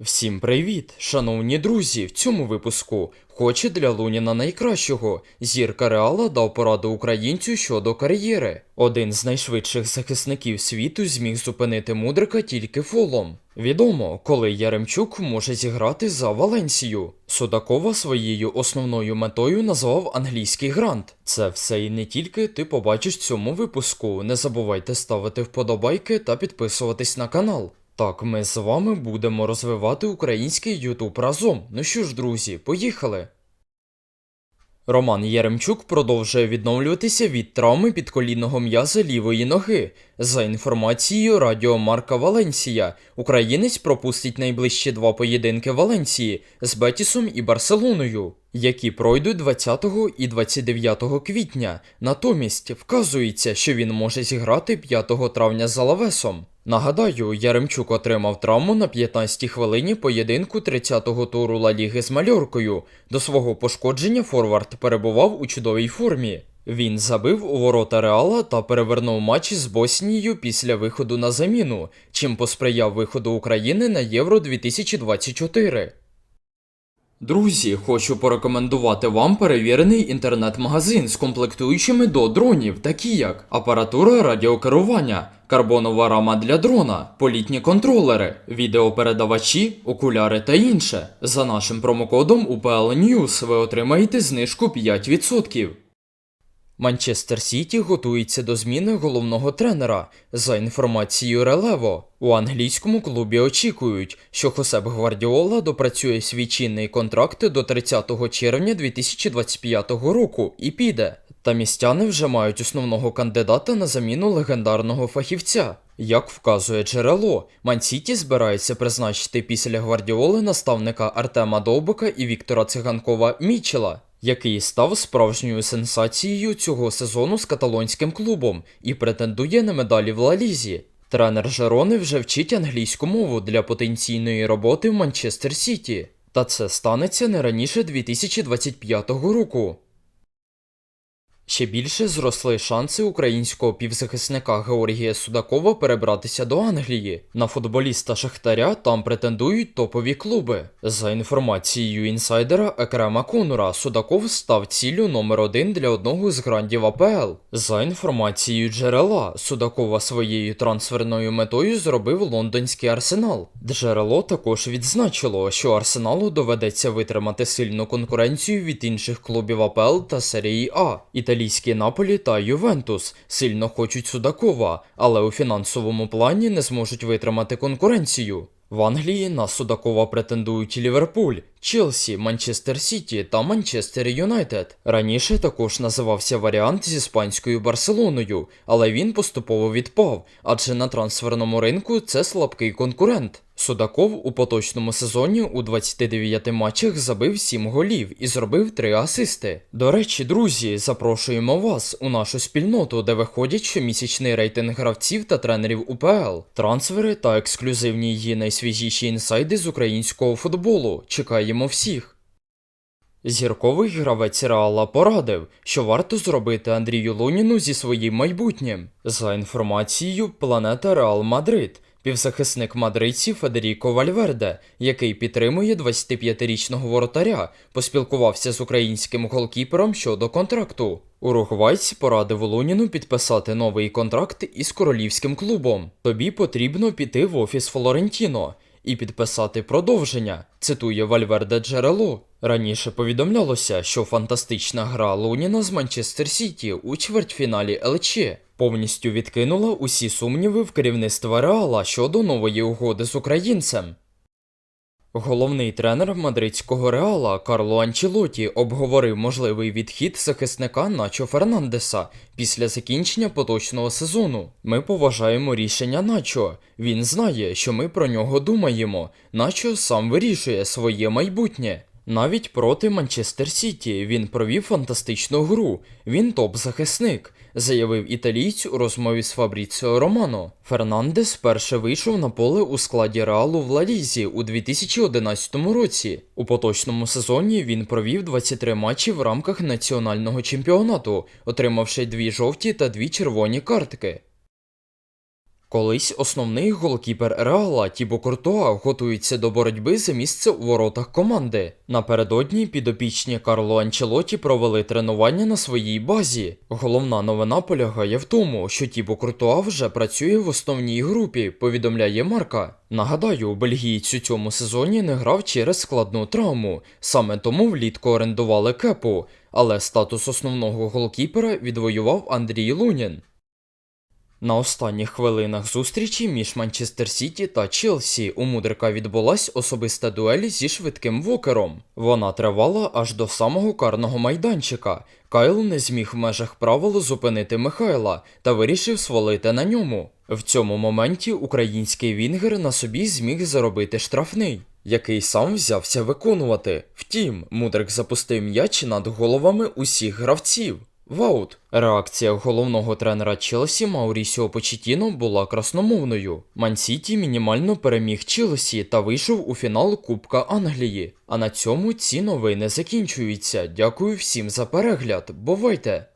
Всім привіт, шановні друзі! В цьому випуску хоче для Луніна найкращого. Зірка Реала дав пораду українцю щодо кар'єри. Один з найшвидших захисників світу зміг зупинити мудрика тільки фолом. Відомо, коли Яремчук може зіграти за Валенсію. Судакова своєю основною метою назвав англійський грант. Це все і не тільки ти побачиш в цьому випуску. Не забувайте ставити вподобайки та підписуватись на канал. Так, ми з вами будемо розвивати український Ютуб разом. Ну що ж, друзі, поїхали! Роман Яремчук продовжує відновлюватися від травми підколінного м'яза лівої ноги. За інформацією Радіо Марка Валенсія, українець пропустить найближчі два поєдинки Валенсії з Бетісом і Барселоною, які пройдуть 20 і 29 квітня. Натомість вказується, що він може зіграти 5 травня з Алавесом. Нагадаю, Яремчук отримав травму на 15-й хвилині поєдинку 30-го туру Ла Ліги з Мальоркою. До свого пошкодження Форвард перебував у чудовій формі. Він забив у ворота Реала та перевернув матч з Боснією після виходу на заміну, чим посприяв виходу України на Євро 2024. Друзі, хочу порекомендувати вам перевірений інтернет-магазин з комплектуючими до дронів, такі як апаратура радіокерування, карбонова рама для дрона, політні контролери, відеопередавачі, окуляри та інше. За нашим промокодом UPL News ви отримаєте знижку 5%. Манчестер Сіті готується до зміни головного тренера. За інформацією Релево, у англійському клубі очікують, що Хосеп Гвардіола допрацює свій чинний контракт до 30 червня 2025 року і піде. Та містяни вже мають основного кандидата на заміну легендарного фахівця. Як вказує джерело, Мансіті збирається призначити після Гвардіоли наставника Артема Довбика і Віктора Циганкова Мічела який став справжньою сенсацією цього сезону з каталонським клубом і претендує на медалі в Ла-Лізі. Тренер Жерони вже вчить англійську мову для потенційної роботи в Манчестер Сіті, та це станеться не раніше 2025 року. Ще більше зросли шанси українського півзахисника Георгія Судакова перебратися до Англії. На футболіста Шахтаря там претендують топові клуби. За інформацією інсайдера Екрема Конура, Судаков став ціллю номер один для одного з грандів АПЛ. За інформацією джерела, Судакова своєю трансферною метою зробив лондонський арсенал. Джерело також відзначило, що арсеналу доведеться витримати сильну конкуренцію від інших клубів АПЛ та серії А. Італійські Наполі та Ювентус сильно хочуть Судакова, але у фінансовому плані не зможуть витримати конкуренцію. В Англії на Судакова претендують Ліверпуль, Челсі, Манчестер Сіті та Манчестер Юнайтед. Раніше також називався варіант з іспанською Барселоною, але він поступово відпав, адже на трансферному ринку це слабкий конкурент. Судаков у поточному сезоні у 29 матчах забив 7 голів і зробив 3 асисти. До речі, друзі, запрошуємо вас у нашу спільноту, де виходять щомісячний рейтинг гравців та тренерів УПЛ, трансфери та ексклюзивні її найсвіжіші інсайди з українського футболу. Чекаємо всіх. Зірковий гравець Реала порадив, що варто зробити Андрію Луніну зі своїм майбутнім. За інформацією, планета Реал Мадрид. Півзахисник мадридців Федеріко Вальверде, який підтримує 25-річного воротаря, поспілкувався з українським голкіпером щодо контракту. Уругвайць порадив Луніну підписати новий контракт із королівським клубом. Тобі потрібно піти в офіс Флорентіно і підписати продовження, цитує Вальверде джерело. Раніше повідомлялося, що фантастична гра Луніна з Манчестер Сіті у чвертьфіналі ЛЧ повністю відкинула усі сумніви в керівництва Реала щодо нової угоди з українцем. Головний тренер мадридського Реала Карло Анчелоті обговорив можливий відхід захисника Начо Фернандеса після закінчення поточного сезону. Ми поважаємо рішення Начо. Він знає, що ми про нього думаємо. Начо сам вирішує своє майбутнє. Навіть проти Манчестер Сіті він провів фантастичну гру. Він топ-захисник, заявив італійць у розмові з Фабріціо Романо. Фернандес перше вийшов на поле у складі Реалу в Лалізі у 2011 році. У поточному сезоні він провів 23 матчі в рамках національного чемпіонату, отримавши дві жовті та дві червоні картки. Колись основний голкіпер Реала Тібо Куртуа готується до боротьби за місце у воротах команди. Напередодні підопічні Карло Анчелоті провели тренування на своїй базі. Головна новина полягає в тому, що Тібо Куртуа вже працює в основній групі, повідомляє Марка. Нагадаю, бельгієць у цьому сезоні не грав через складну травму, саме тому влітку орендували кепу, але статус основного голкіпера відвоював Андрій Лунін. На останніх хвилинах зустрічі між Манчестер Сіті та Челсі у Мудрика відбулась особиста дуель зі швидким вокером. Вона тривала аж до самого карного майданчика. Кайл не зміг в межах правил зупинити Михайла та вирішив свалити на ньому. В цьому моменті український Вінгер на собі зміг заробити штрафний, який сам взявся виконувати. Втім, Мудрик запустив м'яч над головами усіх гравців. Ваут. Реакція головного тренера Челсі Маурісіо Почетіно була красномовною. Мансіті мінімально переміг Челсі та вийшов у фінал Кубка Англії. А на цьому ці новини закінчуються. Дякую всім за перегляд. Бувайте!